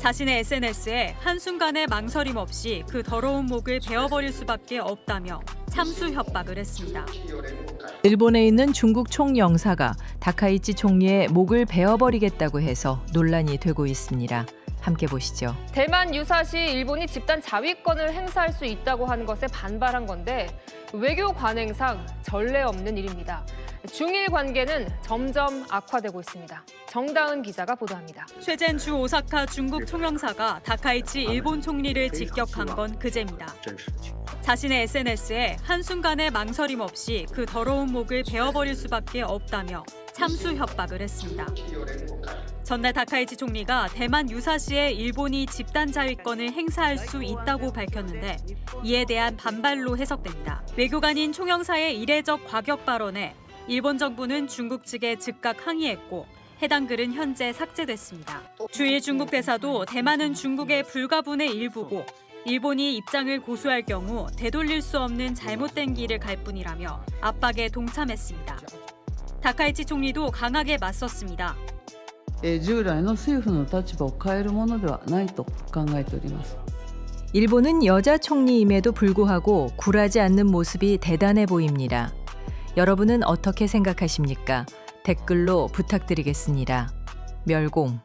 자신의 SNS에 한순간의 망설임 없이 그 더러운 목을 베어버릴 수밖에 없다며 참수 협박을 했습니다. 일본에 있는 중국 총영사가 다카이치 총리의 목을 베어버리겠다고 해서 논란이 되고 있습니다. 함께 보시죠. 대만 유사시 일본이 집단 자위권을 행사할 수 있다고 하는 것에 반발한 건데 외교 관행상 전례 없는 일입니다. 중일 관계는 점점 악화되고 있습니다. 정다은 기자가 보도합니다. 최젠 주 오사카 중국 총영사가 다카이치 일본 총리를 직격한 건 그제입니다. 자신의 SNS에 한순간의 망설임 없이 그 더러운 목을 베어버릴 수밖에 없다며 참수 협박을 했습니다. 전날 다카이치 총리가 대만 유사시에 일본이 집단 자위권을 행사할 수 있다고 밝혔는데 이에 대한 반발로 해석됩니다. 외교관인 총영사의 이례적 과격 발언에 일본 정부는 중국 측에 즉각 항의했고 해당 글은 현재 삭제됐습니다. 주일 중국 대사도 대만은 중국의 불가분의 일부고 일본이 입장을 고수할 경우 되돌릴 수 없는 잘못된 길을 갈 뿐이라며 압박에 동참했습니다. 다카이치 총리도 강하게 맞섰습니다. えー従来の政府の立場を変えるものではないと考えております 일본은 여자 총리임에도 불구하고 굴하지 않는 모습이 대단해 보입니다. 여러분은 어떻게 생각하십니까? 댓글로 부탁드리겠습니다. 멸공